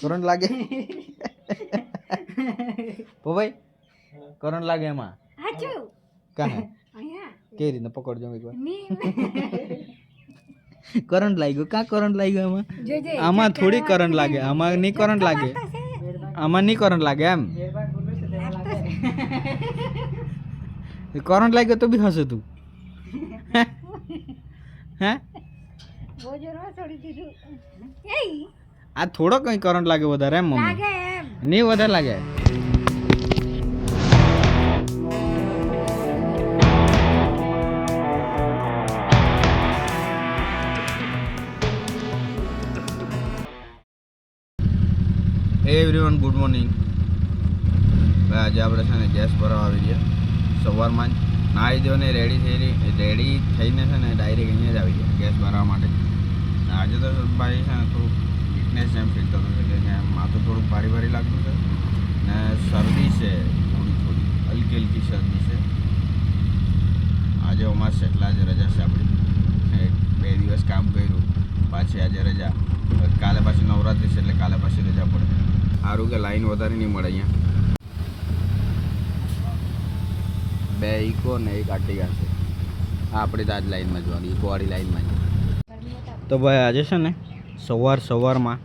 Current લાગે? ભાઈ current લાગે એમાં? હાચું. કાહે? કેવી રીતના પકડજો એક વાર? કરંટ લાગ્યો. કાં કરંટ લાગ્યો એમાં આમાં થોડી કરંટ લાગે. આમાં નહીં કરંટ લાગે. આમાં નહીં કરંટ લાગે એમ? કરંટ લાગ્યો તો બી હશે તું. હે? બોજરો છોડી દીધું. એય. આ થોડો કંઈ કરંટ લાગે વધારે એમ મમ્મી? નહીં વધારે લાગે? એવરીવન ગુડ મોર્નિંગ ભાઈ આજે આપણે છે ને ગેસ ભરવા આવી ગયા સવારમાં જ નાહી ને રેડી થઈ રહી રેડી થઈને છે ને ડાયરેક્ટ અહીંયા જ આવી ગયા ગેસ ભરવા માટે. આજે તો ભાઈ છે ને થોડુંક વીકનેસ જેમ ફીલ થતું છે કે માથું થોડુંક ભારી ભારી લાગતું છે. ને શરદી છે, થોડી થોડી, હલકી હલકી શરદી છે. આજે અમારે એટલા જ રજા છે આપણી. બે દિવસ કામ કર્યું, પાછી આજે રજા. કાલે પાછી નવરાત્રી છે એટલે કાલે પાછી રજા પડે. સારું કે લાઈન વધારે નહીં મળે અહીંયા. બે ઇકો ને એક આર્ટિગા છે. આપણે તો આજ લાઈનમાં જોવાની ઇકોવાળી લાઈનમાં તો ભાઈ આજે છે ને, સવાર સવારમાં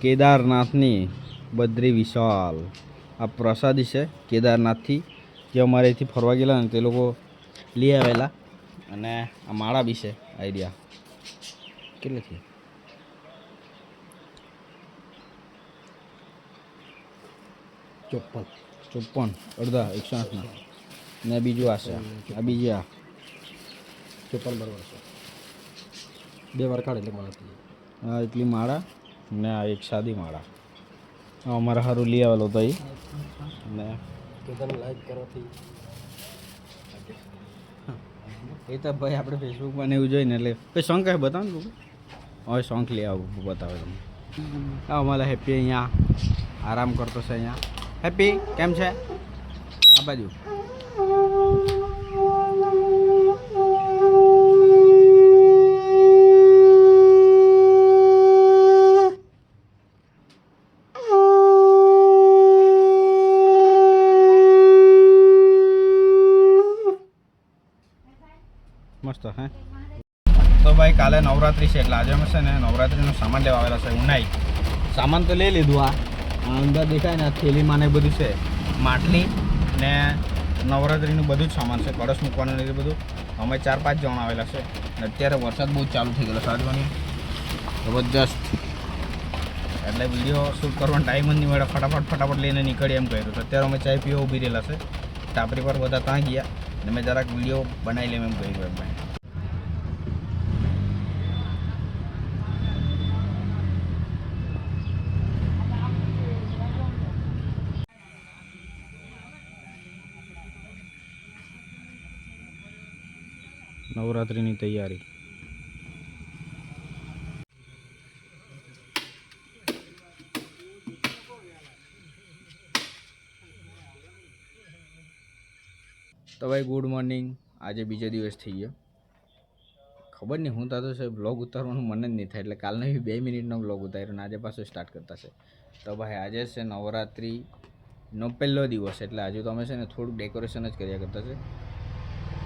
કેદારનાથની બદ્રી વિશાલ. આ પ્રસાદી છે કેદારનાથથી. જે અમારે અહીંથી ફરવા ગયેલા ને તે લોકો લઈ આવેલા. અને આ માળા બી છે આઈડિયા. કેટલી છે ચોપન. ચોપન અડધા એકસો આઠના ને બીજું આ છે આ બીજી આ. ચોપન બરાબર છે. બે વાર કાઢે એટલે મળે હા એટલી માળા. ને આ એક સાદી માળા અમારા સારું લઈ આવેલો હતો એ ને લાઈક કરવાથી. એ તો ભાઈ આપણે ફેસબુકમાં ને એવું જોઈને એટલે ભાઈ સોંગ કહે બતાવો ને તું હવે સોંગ લઈ આવું બતાવે તમને. અમારા હેપી અહીંયા આરામ કરતો છે અહીંયા. હેપી કેમ છે? આ બાજુ. નવરાત્રી છે એટલે આજે અમે છે ને નવરાત્રીનો સામાન લેવા આવેલા છે, ઉનાઈ. સામાન તો લઈ લીધું આ. અંદર દેખાય ને થેલીમાં ને બધું છે. માટલી ને નવરાત્રીનું બધું જ સામાન છે, કળશ મૂકવાનું એ બધું. અમે ચાર પાંચ જણ આવેલા છે. અત્યારે વરસાદ બહુ ચાલુ થઈ ગયેલો સાજવાની જબરજસ્ત. એટલે વીડિયો શૂટ કરવાનો ટાઈમ જ નહીં મળે ફટાફટ ફટાફટ લઈને નીકળી એમ કર્યું તો અત્યારે અમે ચાય પીવા ઊભી રહેલા છે. ટાપરી પર બધા ત્યાં ગયા. અને મેં જરાક વીડિયો બનાવી લેમ એમ કહ્યું એમ ભાઈ નવરાત્રિની તૈયારી. તો ભાઈ ગુડ મોર્નિંગ આજે બીજો દિવસ થઈ ગયો. ખબર નહીં, હું તાતો સાહેબ બ્લોગ ઉતારવાનું મન જ નહીં થાય, એટલે કાલનો બી બે મિનિટનો બ્લોગ ઉતાર્યો અને આજે પાછો સ્ટાર્ટ કરતા છે. તો ભાઈ, આજે છે નવરાત્રિનો પહેલો દિવસ, એટલે હજુ તો અમે છે ને થોડુંક ડેકોરેશન જ કર્યા કરતા છે.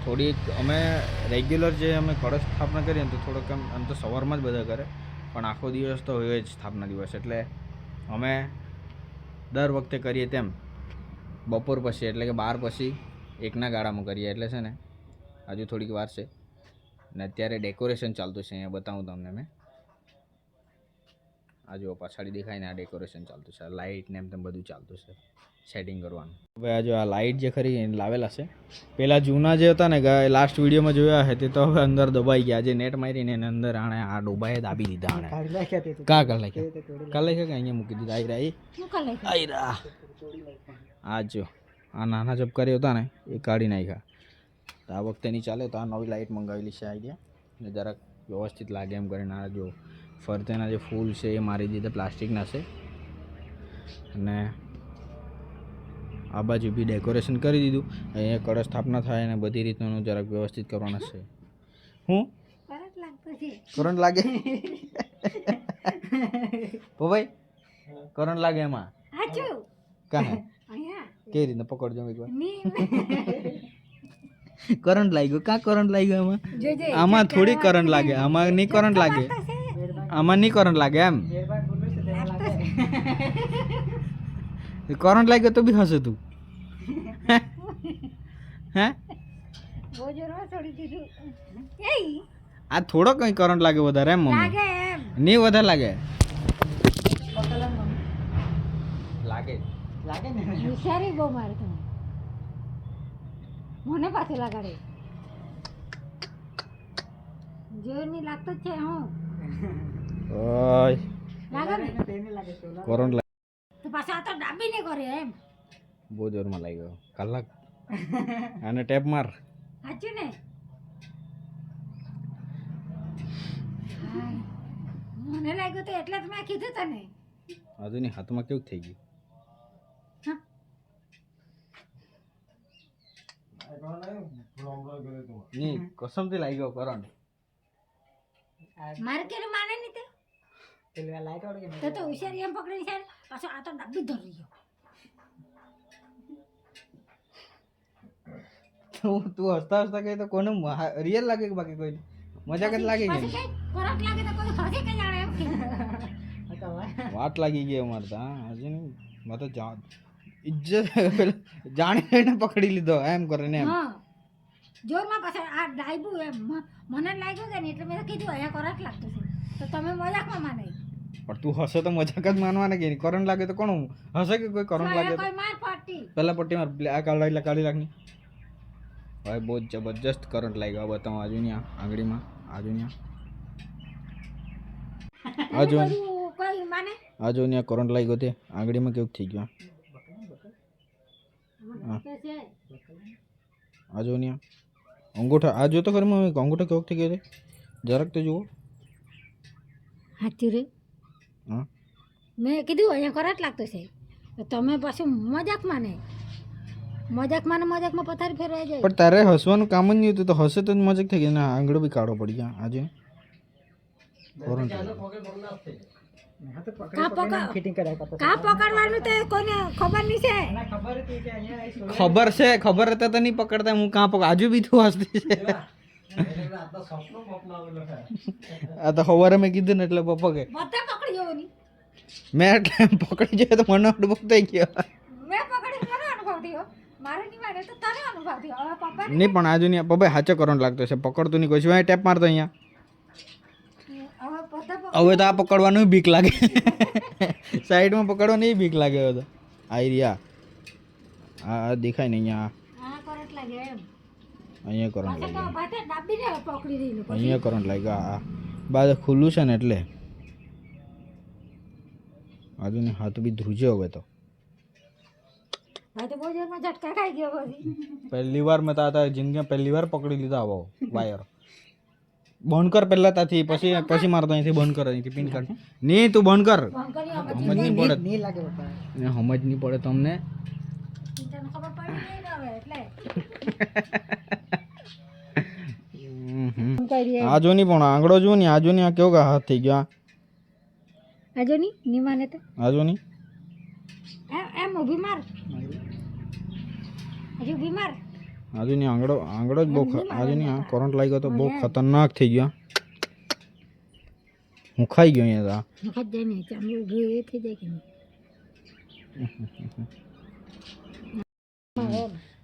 થોડીક અમે રેગ્યુલર જે અમે કળશ સ્થાપના કરીએ તો થોડોક એમ આમ તો સવારમાં જ બધા કરે પણ આખો દિવસ તો હોય જ સ્થાપના દિવસ. એટલે અમે દર વખતે કરીએ તેમ. બપોર પછી, એટલે કે બાર પછી એકના ગાળામાં કરીએ. એટલે છે ને, હજુ થોડીક વાર છે. ને અત્યારે ડેકોરેશન ચાલતું છે, અહીંયા બતાવું તમને મેં. આ જો પછાડી દેખાય ને આ ડેકોરેશન ચાલતું છે. લાઇટ ને એમ તેમ બધું ચાલતું છે. સેટિંગ કરવાનું. હવે આ જો આ લાઇટ જે ખરી એને લાવેલા છે. પહેલાં જૂના જે હતા ને લાસ્ટ વિડીયોમાં જોયા હે તે તો હવે અંદર દબાઈ ગયા. જે નેટ મારીને એને અંદર આણે આ ડોબાએ દાબી દીધા આણે. કાઢી નાખ્યા કા કર નાખ્યા? કાલ નાખ્યા. કે અહીંયા મૂકી દીધા? કરે આઈ રહ્યા આ જો આ નાના ચપકારી હતા ને એ કાઢી નાખ્યા. તો આ વખતે નહીં ચાલે તો આ નવી લાઇટ મંગાવેલી છે આઈડિયા ને જરાક વ્યવસ્થિત લાગે એમ કરીને આ જો ફરતેના જે ફૂલ છે એ મારી દીધા પ્લાસ્ટિકના છે. અને આ બાજુ બી ડેકોરેશન કરી દીધું. અહીંયા કળશ સ્થાપના થાય અને બધી રીતનું જરાક વ્યવસ્થિત કરવાના છે. હું? કરંટ લાગે? ભાઈ કરંટ લાગે એમાં? હાચું. કાને કેવી રીતના પકડજો એકવાર વાર? કરંટ લાગ્યો. કાં કરંટ લાગ્યો એમાં? આમાં થોડી કરંટ લાગે. આમાં નહીં કરંટ લાગે. આમાં નહીં કરંટ લાગે એમ? કરંટ લાગ્યો તો બી હશે તું હે બહુ જોરમાં છોડી દીધું એય આ થોડો કઈ કરંટ લાગે વધારે એમ મમ્મી લાગે એમ નહીં વધારે લાગે લાગે હોશિયારી બહુ મારે તમે મને પાછું લગાડે જોરની લાગતો જ છે હું ઓય લાગે ને કરંટ લાગે તો પાછા તો ડાબી ને કરે એમ. બહુ જોરમાં લાગ્યો. કલાક. અને ટેપ માર. સાચું ને? મને લાગ્યું તો એટલે જ મેં કીધું તને. હજુ ની હાથમાં કેવું થઈ ગયું? હા. નહીં કસમથી લાગ્યો કરંટ મારે કે માને નહીં તે તો તો હોશિયારી એમ પકડી છે પાછો આ તો ડાબી ધરી ગયો. તું તું હસતા હસતા કહે તો કોને રિયલ લાગે કે બાકી કોઈ મજાક જ લાગે પછી કે ખોરાક લાગે તો કોઈ હસે કે. જાણે એમ વાટ લાગી ગઈ અમારે ત્યાં હજી નહીં. મેં તો જા ઇજ્જત જાણીને પકડી લીધો એમ કરીને એમ. જોરમાં પાછળ આ ડાયબુ એમ. મને લાગ્યું કે ને એટલે મેં કીધું અહીંયા ખોરાક લાગતો છે. તો તમે મજાકમાં માને. પણ તું હશે તો મજાક જ માનવાને કે નહીં કરંટ લાગે તો કોણ હશે કે કોઈ કરંટ લાગે તો? કોઈ માર પાડતી પહેલા પટ્ટી માર પેલી આ કાઢી એટલે કાઢી રાખની ભાઈ બહુ જ જબરજસ્ત કરંટ લાગ્યો આ બતાવો આજુ ની આ આંગળીમાં આજુ ની આ જો બધું કોઈ માને? આજુ ની આ કરંટ લાગ્યો તે. આંગળીમાં કેવું થઈ ગયું હા. કે છે. આજુ ની આ અંગૂઠા આ જો તો ખરી મમ્મી અંગૂઠો કેવો થઈ ગયો છે જરાક તો જુઓ. સાચું રે. હા મેં કીધું અહીંયા ખોરાક લાગતો છે. તમે પાછું મજાક માને મજાક માને મજાકમાં પથારી ફેરવાઈ જાય. પણ તારે હસવાનું કામ જ નહીં હતું તો હસે તો મજાક થઈ ગઈ. ને આંગળો બી કાઢો પડી ગયા આજે. કરંટ પકડ કા પકડવાનું તો કોઈને ખબર નહીં છે. ખબર છે ખબર હતા તો નહીં પકડતા. હું કાં પકડ? આજુ બી તું હસતી છે. આ તો સવારે મેં કીધું ને એટલે પપ્પા કે મેં એટલે પકડી જાય તો મને અનુભવ થઈ ગયો. નહીં પણ આજુ નહીં પપ્પા સાચો કરંટ લાગતો છે. પકડતું નહીં કોઈ સિવાય ટેપ મારતો અહીંયા. હવે તો આ પકડવાનું બીક લાગે. સાઈડમાં પકડવાની બીક લાગે હવે તો. આઈ રહ્યા. આ આ દેખાય ને અહીંયા. કરંટ લાગે એમ. અહીંયા કરંટ પાછા લાગ્યો. અહીંયા કરંટ લાગ્યો. આ બાદ ખુલ્લું છે ને એટલે. આજુ ને હાથ બી ધ્રુજ્યો હવે તો. તો પહેલી વાર મેં તાતા જિંદગીમાં પહેલી વાર પકડી લીધા આવો વાયર. બંધ કર પહેલા ત્યાંથી પછી પછી મારતો અહીંથી બંધ કર અહીંથી પિન કાઢ નહીં તું બંધ કર. સમજ નહીં પડે. સમજ નહીં પડે તમને. ખબર પડી એટલે. હમ હમ. ફોન કરીએ આ જો નહીં પણ આંગળો જો નહીં આ જો નહીં આ કેવો કે હાથ થઈ ગયો આ? આજો ની ની માને તો આ જો નહીં એમ એમ ઊભી માર હજુ ઊભી માર આજુ નહીં આંગળો આંગળો જ બહુ ખ- આજુ નહીં આ કરંટ લાગ્યો તો બહુ ખતરનાક થઈ ગયો હું ખાઈ ગયો અહીંયા તો આ. વખત જાય ને ચાંદી ઊભી એ થઈ જાય કે નહીં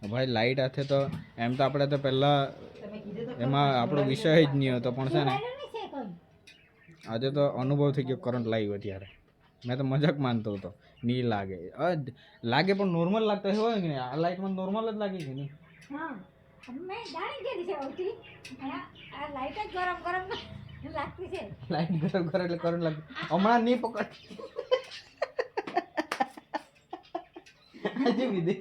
ભાઈ લાઈટ હાથે તો એમ તો આપણે તો પહેલાં એમાં આપણો વિષય જ નહીં હતો પણ છે ને આજે તો અનુભવ થઈ ગયો કરંટ લાગ્યો ત્યારે મેં તો મજાક માનતો હતો. નહીં લાગે. લાગે પણ નોર્મલ લાગતા હોય કે નહીં? આ લાઇટમાં નોર્મલ જ લાગે નહીં છે આ લાઈટ ગરમ ગરમ લાગતી છે. લાઈટ ગરમ કરે એટલે કરંટ લાગતું. હમણાં નહીં પકડ. હજી વિધિ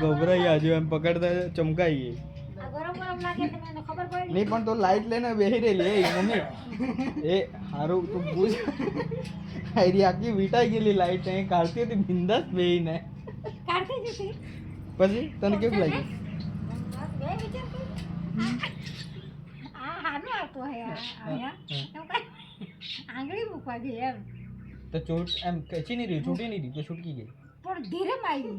ગભરાઈ આજુ એમ પકડતા ચમકાઈ ગઈ. નહીં પણ તો લાઈટ લઈને બેસી રહેલી એ મમ્મી. એ હારું તું પૂછ. આઈરી આખી વીટાઈ ગયેલી લાઈટ અહીં કાઢતી હતી બિંદાસ બેહીને. પછી તને કેવું લાગ્યું. આવતું હે આ- અહીંયા. એમ કાંઈ આંગળી મૂકવા ગઈ એમ. તો ચોટ એમ ખેંચી નહીં રહી છૂટી નહીં રહી તો છૂટકી ગઈ. પણ ધીરે મારી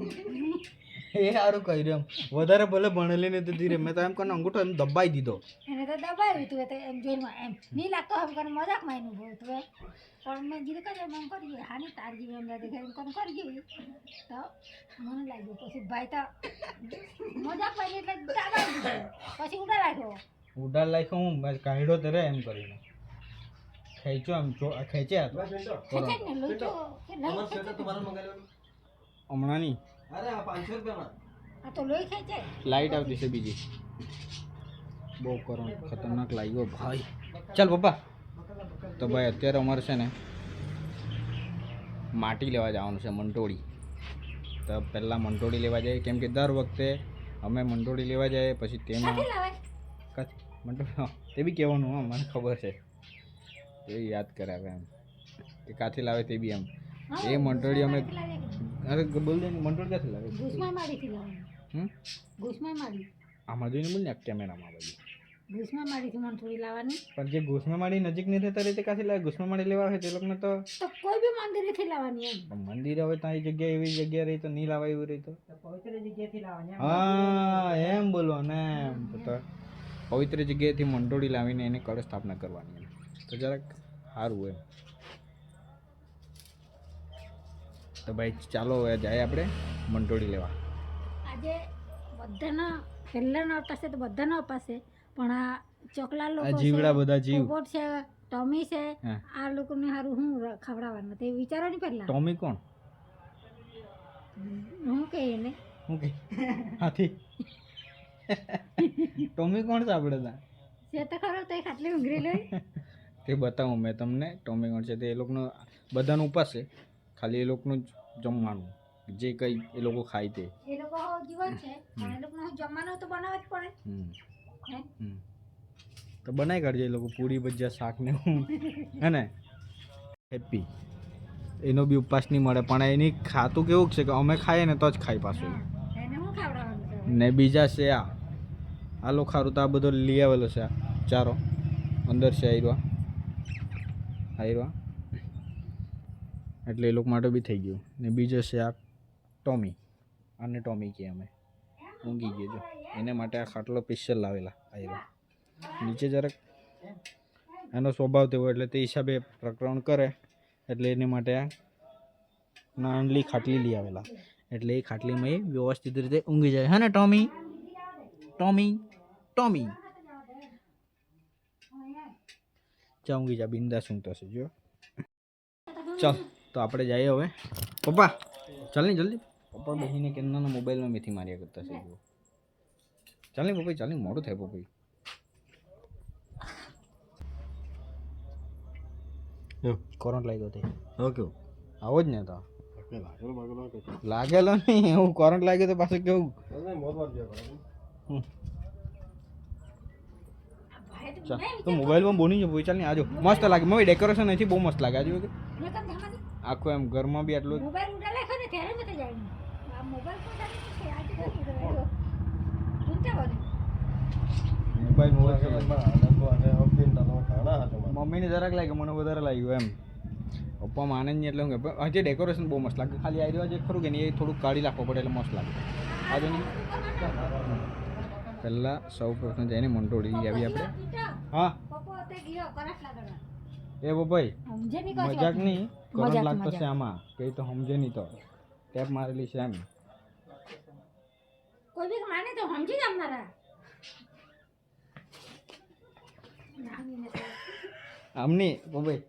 એ સારું કહી રહ્યો એમ. વધારે ભલે ભણેલી ને તો ધીરે. મેં તો એમ કરીને અંગૂઠો એમ દબાઈ દીધો. એને તો દબાવ્યું તું તો એમ જોઈને એમ. નહીં લાગતો એમ કરીને મજાક માયનું એનું તું પણ મેં કીધું કે એમ કરી હાની તાર જેવી એમ દાદી એમ કરીને કરી ગયું? તો મને લાગ્યું પછી ભાઈ તો મજાકમાં એટલે દબાઈ દીધો. પછી ઉડા રાખ્યો ઉડાડ લાખ્યો હું મેં કાઢ્યો ત્યારે એમ કરીને. ખેંચ્યો એમ જો ખેંચ્યા હમણાં નહીં અરે આ પાંચસો રૂપિયામાં. આ તો લોહી ખેંચે. લાઈટ આવતી છે બીજી. બહુ કરો ખતરનાક લાગ્યો ભાઈ. ચાલ પપ્પા. તો ભાઈ અત્યારે અમારે છે ને માટી લેવા જવાનું છે મંટોળી તો પહેલાં મંટોળી લેવા જઈએ કેમ કે દર વખતે અમે મંટોળી લેવા જઈએ પછી તેમાં કચ્છ મંટોળી તે બી કહેવાનું હા મને ખબર છે. એ યાદ કરાવે એમ. કે કાથી લાવે તે બી એમ. એ મંટોળી અમે અરે બોલ દે ને મંટોળી ક્યાંથી લાવે? ઘૂસમાં મારીથી લાવવાનું હમ? ઘૂસમાં મારી આમાં જોઈને બોલ ને કેમેરામાં બાજુ ઘૂસમાં મારીથી મને થોડી લાવવાની. પણ જે ઘૂસમામાળી નજીક નહીં રહેતા રીતે કાથી લાવે? ઘૂસમામાળી લેવા હોય તે લોકોને તો તો કોઈ બી મંદિરેથી લાવવાની એમ. મંદિર હવે ત્યાં એ જગ્યાએ એવી જગ્યા રહી તો નહીં લાવાય એવું રહી તો. હા એમ બોલો ને એમ તો પવિત્ર જગ્યાએથી મંડોળી લાવીને એને કળ સ્થાપના કરવાની તો જરાક સારું એમ. તો ભાઈ ચાલો હવે જાય આપણે મંટોળી લેવા. આજે બધાના પહેલાનો અપાશે તો બધાનો અપાશે પણ આ ચોકલા લોકો જીવડા બધા જીવ. છે ટોમી છે આ લોકોને સારું હું ખવડાવવાનું? તે વિચારો નહીં પહેલા? ટોમી કોણ? હું કે એને? હું કે? હાથી. ટોમી કોણ છે આપણે ત્યાં? છે તો ખરો તો ખાટલી ઉંઘરી લઈ. તે બતાવું મેં તમને ટોમી કોણ છે તે એ લોકોનો બધાનો ઉપાસ છે. ખાલી એ લોકોનું જ જમવાનું જે કંઈ એ લોકો ખાય તે. એ લોકો જીવન છે એ લોકોનું જમવાનું તો બનાવવા જ પડે. તો બનાવી કાઢજે એ લોકો પૂરી ભજીયા શાક ને હું હે ને? હેપી એનો બી ઉપવાસ નહીં મળે પણ એની ખાતું કેવું છે કે અમે ખાઈએ ને તો જ ખાઈ પાછું. ને બીજા છે આ. આ લોખારું ખારું તો આ બધો લઈ આવેલો છે આ ચારો. અંદર છે આયરવા આયરવા એટલે એ લોકો માટે બી થઈ ગયું. ને બીજો છે આ ટોમી. આને ટોમી કહીએ અમે. ઊંઘી ગયો જો. એને માટે આ ખાટલો સ્પેશિયલ લાવેલા આયરવા નીચે જરાક એનો સ્વભાવ તેવો એટલે તે હિસાબે પ્રકરણ કરે. એટલે એને માટે આ નાનલી ખાટલી લઈ આવેલા. એટલે એ ખાટલીમાં એ વ્યવસ્થિત રીતે ઊંઘી જાય. હે ને ટોમી? ટોમી? ટોમી ચા ઊંઘી જા બિંદાસ ઊંઘતો છે જો. ચાલ તો આપણે જઈએ હવે. પપ્પા ચાલ ને જલ્દી. પપ્પા બેસીને કેમના મોબાઈલમાં મેથી માર્યા કરતા છે જુઓ. ચાલ ને પપ્પા ચાલ ને મોડું થાય પપ્પા. કરંટ લાગ્યો તે. ઓકે આવો જ ને તો. લાગેલો બાગેલો કશું લાગેલો નહીં એવું કરંટ લાગ્યો તો પાછું કેવું? મોત વાર ગયા કરે હમ. ભાઈ તો તો મોબાઈલમાં બોની જો ચાલ ને આજો. મસ્ત લાગે. મમ્મી ડેકોરેશન અહીંથી બહુ મસ્ત લાગે. આજો. આખું એમ ઘરમાં બી આટલું છે નથી મમ્મીને જરાક લાગે મને વધારે લાગ્યું એમ. પપ્પા માને જ નહીં એટલે હું કે હજી ડેકોરેશન બહુ મસ્ત લાગે. ખાલી આવી જે ખરું કે નહીં એ થોડુંક કાઢી નાખવું પડે એટલે મસ્ત લાગે. આજે પહેલાં સૌ પ્રથમ જઈને મંટોળી આવી આપણે. હા. એ કશું મજાક નહીં કરંટ લાગતો છે આમાં. કઈ તો સમજે નહીં તો. ટેપ મારેલી છે એમ કોઈ બી માને તો સમજી જ આવનારા આમની ભાઈ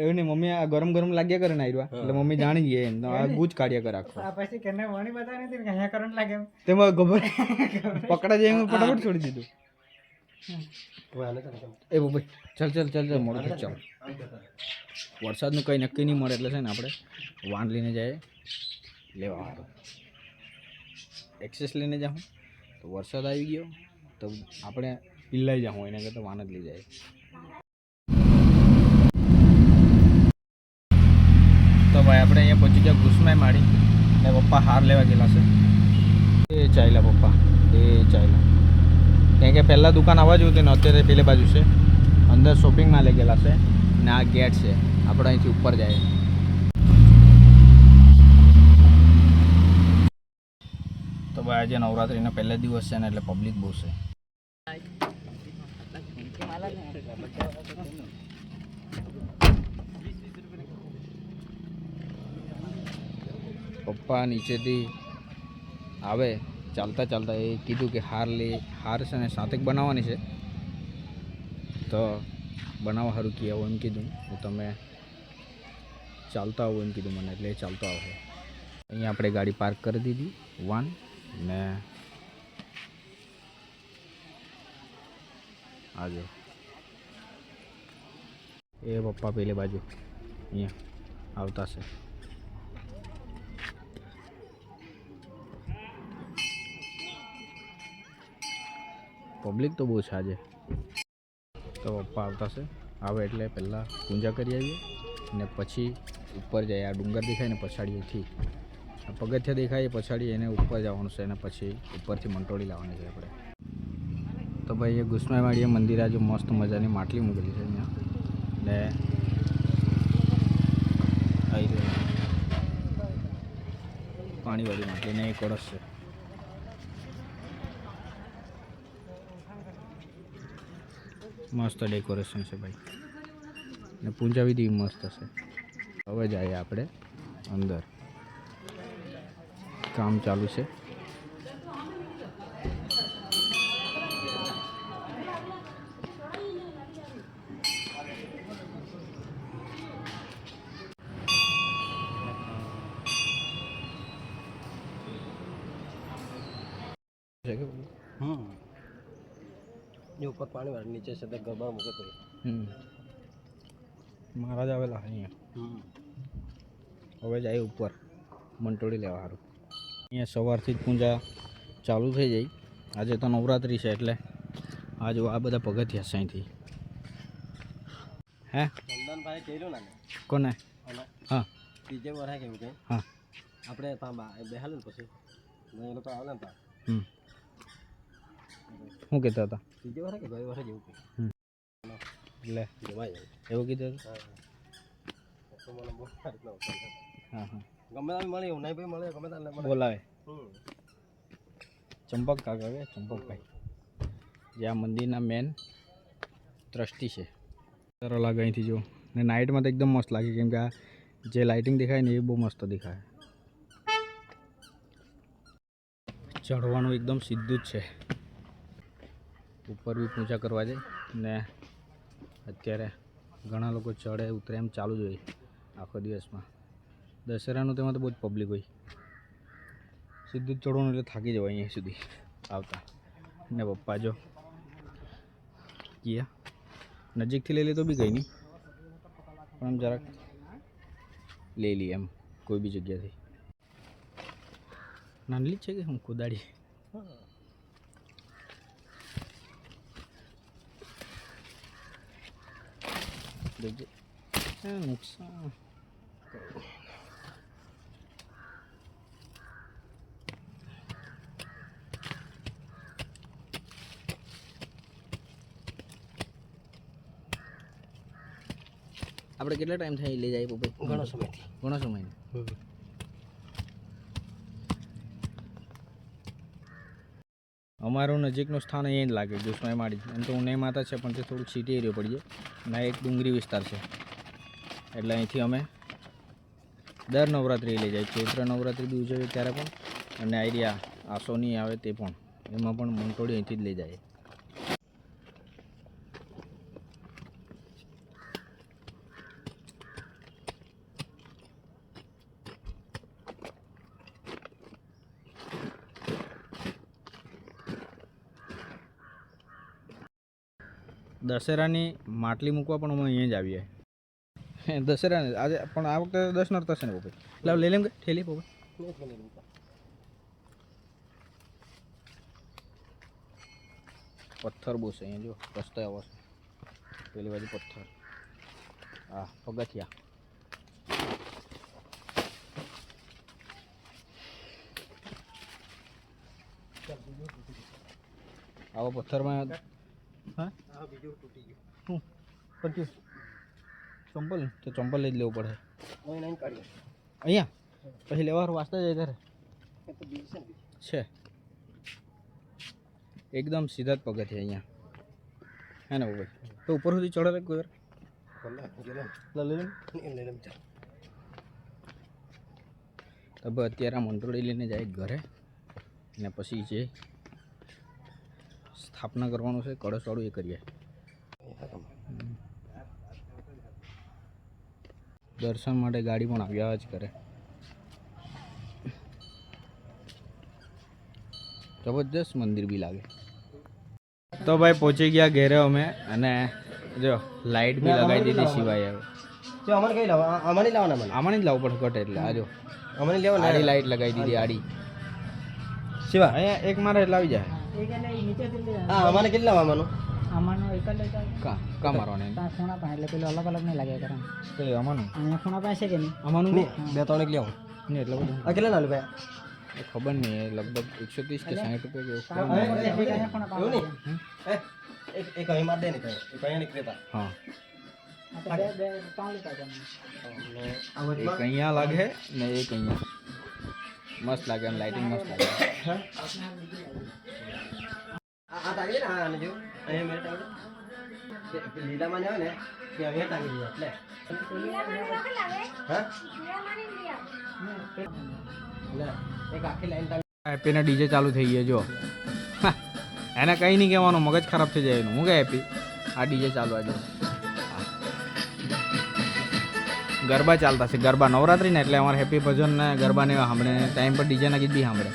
એવું નહીં મમ્મી આ ગરમ ગરમ લાગ્યા કરે ને આયરવા. એટલે મમ્મી જાણી ગઈ એમ. તો આ ગુજ કાઢ્યા કરે આખો. પછી કેને વણી બતાવી નથી કે અહીંયા કરંટ લાગે એમ. તેમાં ખબર પકડા જાય એમ ફટાફટ છોડી દીધું. એ ભાઈ ચાલ ચાલ ચાલ ચાલ મોડું થાય ચાલ. વરસાદનું કંઈ નક્કી નહીં મળે એટલે છે ને આપણે વાન લઈને જાય. લેવા વાળું એક્સેસ લઈને જાઉં. તો વરસાદ આવી ગયો. તો આપણે પિલ્લાઈ જાઉં એના કરતાં વાન જ લઈ જાય. તો ભાઈ આપણે અહીંયા પહોંચી ગયા ગુસ્માઈ માડી ને પપ્પા હાર લેવા ગયેલા છે એ ચાલ્યા પપ્પા એ ચાલ્યા કારણ કે પહેલાં દુકાન આવવા જેવું હતી ને અત્યારે પેલી બાજુ છે અંદર શોપિંગમાં લઈ ગયેલા છે ને આ ગેટ છે આપણે અહીંથી ઉપર જાય તો ભાઈ આજે નવરાત્રિના પહેલા દિવસ છે ને એટલે પબ્લિક બહુ છે પપ્પા નીચેથી આવે, ચાલતા ચાલતા એ કીધું કે હાર લે, હાર છે ને સાતેક બનાવવાની છે. તો બનાવવા સારું કહે આવો એમ કીધું. તો તમે ચાલતા આવો એમ કીધું મને, એટલે ચાલતો આવશે અહીંયા આપણે ગાડી પાર્ક કરી દીધી વન ને આજો એ પપ્પા પેલી બાજુ, અહીંયા આવતા છે. પબ્લિક તો બહુ છે આજે. તો પપ્પા આવતા છે આવે એટલે પહેલાં પૂજા કરી આવીએ. ને પછી ઉપર જાય આ ડુંગર દેખાય ને પછાડીથી પગથિયા દેખાય પછાડી એને ઉપર જવાનું છે. અને પછી ઉપરથી મંટોળી લાવવાની છે આપણે. તો ભાઈ, એ ગુસ્માવાડીએ મંદિર આજે મસ્ત મજાની માટલી મૂકેલી છે અહીંયા. ને પાણીવાળી માટલી ને એક કળશ છે. મસ્ત ડેકોરેશન છે ભાઈ. ને પૂજા વિધિ મસ્ત છે હવે જઈએ આપણે અંદર. કામ ચાલુ છે. નીચે છે તે ગરબા મૂકે તો મહારાજ આવેલા અહીંયા. હવે જાય ઉપર મંટોળી લેવા સારું અહીંયા સવારથી જ પૂજા ચાલુ થઈ જાય આજે તો નવરાત્રિ છે એટલે આ જો આ બધા પગથિયા છે અહીંથી. હે? ચંદનભાઈ કહેલું ને કોને? હા. બીજે વરાય કેવું કે હા. આપણે ત્યાં બા બેહાલે પછી. એ લોકો આવે ને ત્યાં હમ. શું કહેતા હતા? બીજી વરાય કે ગઈ જેવું કે એટલે એવું. કીધું? હા સારી. હા ગમે ત્યાં મળે એવું નહીં ભાઈ મળે ગમે ત્યાં બોલાવે. ચંપક કાકા કે? ચંપકભાઈ જે આ મંદિરના મેન ટ્રસ્ટી છે. સરસ લાગે અહીંથી જો. ને નાઇટમાં તો એકદમ મસ્ત લાગે કેમ કે આ જે લાઇટિંગ દેખાય ને એ બહુ મસ્ત દેખાય. ચઢવાનું એકદમ સીધું જ છે. ઉપર બી પૂજા કરવા જાય ને અત્યારે ઘણા લોકો ચડે, ઉતરે એમ ચાલુ જ હોય આખો દિવસમાં. દશેરાનું તેમાં તો બહુ જ પબ્લિક હોય. સીધું ચડવાનું એટલે થાકી જવાય અહીંયા સુધી આવતા. ને પપ્પા જો ગયા નજીકથી લઈ લે તો બી કંઈ નહીં. પણ આમ જરાક લઈ લઈએ એમ કોઈ બી જગ્યાથી. નાનલી છે કે હું કોદાડી દેજે. હા, નુકસાન આપણે કેટલા ટાઈમ થાય લઈ જાય પપ્પા ઘણો સમયથી ઘણો સમય અમારું નજીકનું સ્થાન અહીં જ લાગે જોશમાઈ માડી. એમ તો ઉનાઈ માતા છે, પણ તે થોડુંક સિટી એરિયો પડી જાય. અને એક ડુંગરી વિસ્તાર છે. એટલે અહીંથી અમે દર નવરાત્રિ લઈ જાય. ચૈત્ર નવરાત્રિ બી ઉજવીએ ત્યારે પણ. અને આઈડિયા આસોની આવે તે પણ. એમાં પણ મંટોળી અહીંથી જ લઈ જાય. દશેરાની માટલી મૂકવા પણ અમે અહીંયા જ આવીએ. દશેરાને આજે પણ આ વખતે દસ નર થશે ને પોપે એટલે લઈ લેમ કે? ઠેલી પોપે પથ્થર બહુ છે અહીંયા, જો. રસ્તા આવો છે. પેલી બાજુ પથ્થર. હા પગથિયા. આવા પથ્થરમાં હા? શું? પછી ચંપલ? તો ચંપલ લઈ જ લેવું પડે. અહીંયા? પછી લેવા વાંચતા જાય ત્યારે છે. એકદમ સીધા જ પગથિયા અહીંયા. હે ને ભાઈ તો ઉપર સુધી ચડે કોઈ વાર. અત્યારે આ મંત્રોડી લઈને જાય ઘરે. ને પછી જે સ્થાપના કરવાનું છે કળશવાળું એ કરીએ. દર્શન માટે ગાડી પણ આવ્યા જ કરે. જબરજસ્ત મંદિર બી લાગે. તો ભાઈ પહોંચી ગયા ઘેરે અમે અને જો લાઇટ બી લગાવી દીધી સિવાય હવે. જો અમને કઈ લાવવા અમને લાવવાના મને અમને જ લાવવું પડે કટ એટલે આજો જો. અમને લેવાના આડી લાઈટ લગાવી દીધી આડી. શિવા? અહીંયા એક મારે લાવી આવી જાય. હા અમારે કેટલા લાવવા આમાંનું એક જ કા કા મારવાની ત્યાં ખૂણા પાસે એટલે પેલું અલગ અલગ નહીં લાગે કરે અહીંયા ખૂણા પાસે કે નહીં? આમાંનું નહીં બે ત્રણ એક લેવું. નહીં એટલે બધું. આ કેટલા ભાઈ? એ ખબર નહીં એ લગભગ એકસો ત્રીસ કે સાઠ રૂપિયા એવું નહીં. એક અહીં માર દે ને કઈ એક નીકળતા હા. એક અહીંયા લાગે ને એક અહીંયા. મસ્ત લાગે એમ લાઇટિંગ મસ્ત લાગે. હા આને હેપીને ડીજે ચાલુ થઈ ગયો જો. એને કંઈ નહીં કહેવાનું, મગજ ખરાબ થઈ જાય એનું. હું કે હેપી આ ડીજે ચાલુ આજે ગરબા ચાલતા છે. ગરબા નવરાત્રી ને એટલે અમારે હેપી ભજન ને ગરબા ને એવા સાંભળે ટાઈમ પર ડીજેના ગીત બી સાંભળે.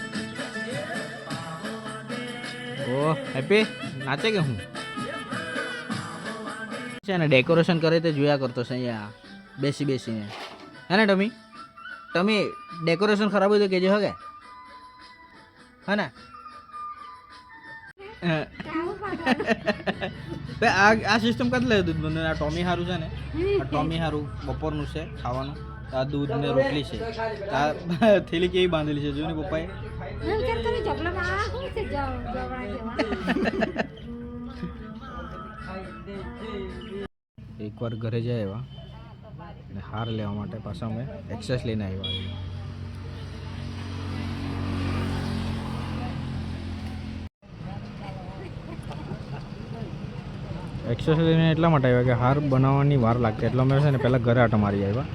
ઓ હેપી નાચે કે હું? છે ને ડેકોરેશન કરે તે જોયા કરતો છે અહીંયા. બેસી બેસીને. હે ને, ટમી? ટમી ડેકોરેશન ખરાબ હોય તો કહેજો, હે કે? હે ને? આ આ સિસ્ટમ કદ લે દૂધ બંધ આ ટોમી હારું છે ને. આ ટોમી હારું બપોરનું છે ખાવાનું. આ દૂધ ને રોટલી છે. આ થેલી કેવી બાંધેલી છે જો ને પપ્પાએ? એકવાર ઘરે જાય એવા. અને હાર લેવા માટે પાછા અમે એક્સેસ લઈને આવ્યા. લઈને એટલા માટે આવ્યા કે હાર બનાવવાની વાર લાગતી. એટલે અમે છે ને પહેલાં ઘરે આટા મારી આવ્યા.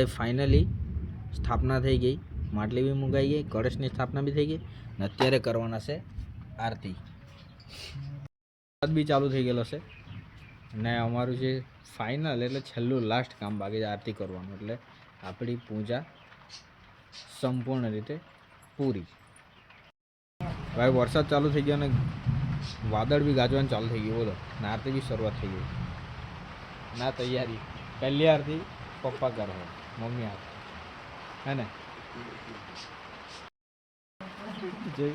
ભાઈ ફાઇનલી સ્થાપના થઈ ગઈ. માટલી બી મુકાઈ ગઈ કળશની સ્થાપના બી થઈ ગઈ ને અત્યારે કરવાના છે આરતી. બી ચાલુ થઈ ગયેલો છે ને અમારું જે ફાઇનલ એટલે છેલ્લું લાસ્ટ કામ બાકી આરતી કરવાનું એટલે આપણી પૂજા સંપૂર્ણ રીતે પૂરી. ભાઈ વરસાદ ચાલુ થઈ ગયો અને વાદળ બી ગાજવાનું ચાલુ થઈ ગયું, બોલો. ને આરતી બી શરૂઆત થઈ ગઈ. ના, તૈયારી. પહેલી આરતી પપ્પા કરે મમ્મી આપે હે ને? જે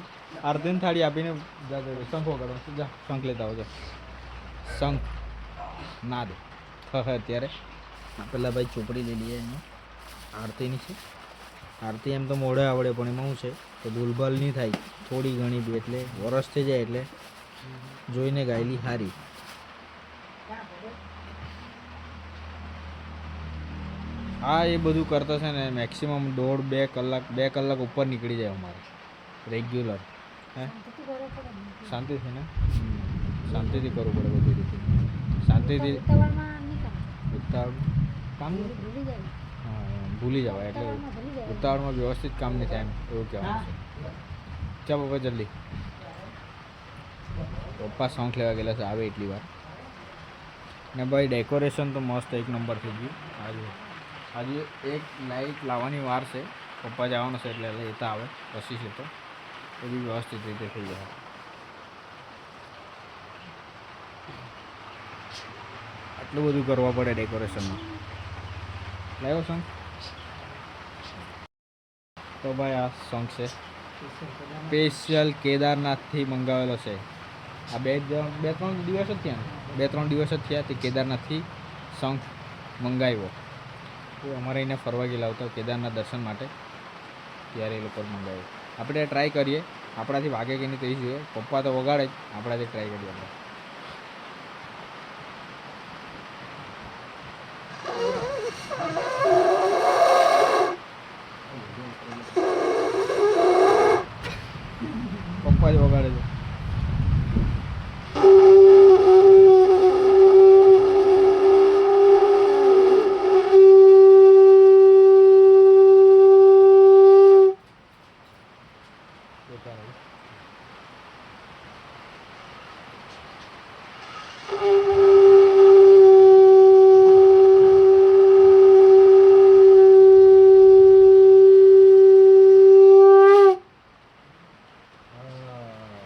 આરતીની થાળી આપીને જા શંખો વગાડો જા, શંખ લેતા આવજો શંખ. ના દે. હ અત્યારે. પેલા ભાઈ ચોપડી લઈ લઈએ એમાં આરતીની છે. આરતી એમ તો મોઢે આવડે, પણ એમાં શું છે? કે ભૂલભાલ નહીં થાય. થોડી ઘણી બી, એટલે વરસ થઈ જાય એટલે જોઈને ગાયેલી હારી. હા, એ બધું કરતા છે ને મેક્સિમમ દોઢ બે કલાક બે કલાક ઉપર નીકળી જાય અમારે. રેગ્યુલર હે? શાંતિથી ને. શાંતિથી કરવું પડે બધી રીતે. શાંતિથી ઉતાવળ કામ ભૂલી જવાય, એટલે ઉતાવળમાં વ્યવસ્થિત કામ નહીં થાય એવું કહેવાનું છે. ચા પપ્પા જલ્દી. પપ્પા સોંગ લેવા ગયેલા છે, આવે એટલી વાર. ને ભાઈ ડેકોરેશન તો મસ્ત એક નંબર થઈ ગયું. આજે આજે એક લાઇટ લાવવાની વાર છે. પપ્પા જવાનો છે એટલે લેતા આવે, પછી છે તો. એ બી વ્યવસ્થિત રીતે થઈ જાય. આટલું બધું કરવા પડે ડેકોરેશનમાં લાવ્યો સોંગ તો ભાઈ આ સોંગ છે. સ્પેશિયલ કેદારનાથથી મંગાવેલો છે. આ બે બે ત્રણ દિવસ જ થયા બે ત્રણ દિવસ જ થયા તે કેદારનાથથી સોંગ મંગાવ્યો. તો અમારે એને ફરવા ગયેલા હતા કેદારનાથ દર્શન માટે, ત્યારે એ લોકો મંગાવ્યું. આપણે ટ્રાય કરીએ. આપણાથી વાગે કે નહીં તે જોઈએ. પપ્પા તો વગાડે જ. આપણાથી ટ્રાય કરીએ આપણે પપ્પા જ વગાડે છે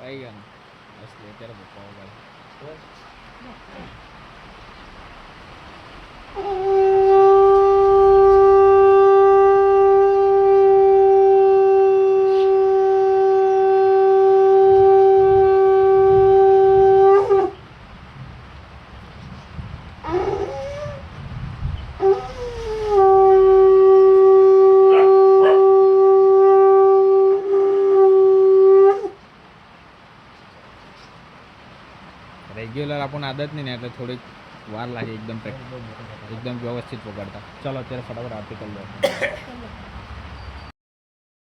આવી ગયા ને બસ લે ત્યારે પપ્પા વગાડે રેગ્યુલર આપણને આદત નહીં ને એટલે થોડીક વાર લાગે એકદમ એકદમ વ્યવસ્થિત વગાડતા. ચાલો અત્યારે ફટાફટ આરતી કરી લો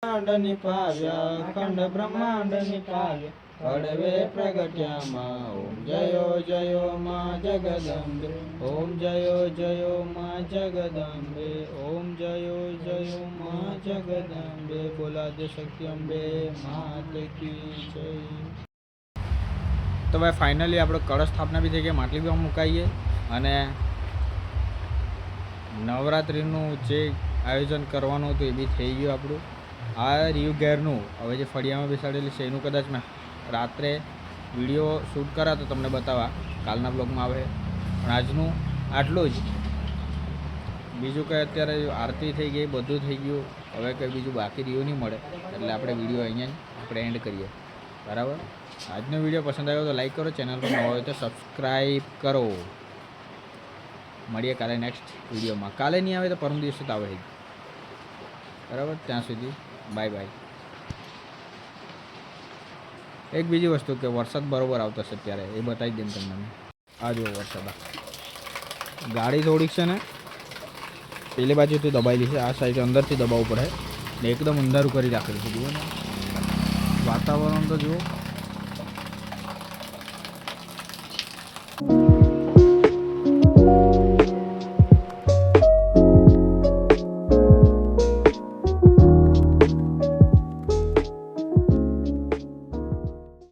ખંડ નિપાવ્યા ખંડ બ્રહ્માંડ નિપાવ્યા કડવે પ્રગટ્યામાં, ઓમ જયો જયો માં જગદંબે. ઓમ જયો જયો માં જગદંબે, ઓમ જયો જયો માં જગદંબે. બોલાદે શક્તિ અંબે, માત કી જય. તો ભાઈ ફાઇનલી આપણે કળશ સ્થાપના બી થઈ માટલી બી મુકાઈએ અને નવરાત્રિનું જે આયોજન કરવાનું હતું એ બી થઈ ગયું આપણું. આ રીવ ઘેરનું, હવે જે ફળિયામાં બેસાડેલી છે, એનું કદાચ મેં રાત્રે વીડિયો શૂટ કરા તો તમને બતાવવા કાલના બ્લોગમાં આવે. પણ આજનું આટલું જ. બીજું કંઈ અત્યારે આરતી થઈ ગઈ, બધું થઈ ગયું. હવે કંઈ બીજું બાકી રહ્યું નહીં મળે. એટલે આપણે વીડિયો અહીંયા આપણે એન્ડ કરીએ. બરાબર? આજનો વીડિયો પસંદ આવ્યો તો લાઈક કરો ચેનલ પર નવા હોય તો સબસ્ક્રાઈબ કરો. મળીએ કાલે નેક્સ્ટ વિડીયોમાં. કાલે નહીં આવે તો પરમ દિવસે તો આવે બરાબર? ત્યાં સુધી બાય બાય એક બીજી વસ્તુ કે વરસાદ બરોબર આવતો છે અત્યારે એ બતાવી દઉં તમને. આ જુઓ વરસાદ. ગાડી થોડીક છે ને, પેલી બાજુથી દબાયેલી છે, આ સાઈડ અંદરથી દબાવવું પડે. ને એકદમ અંધારું કરી રાખેલું છે, જુઓ ને. વાતાવરણ તો જુઓ.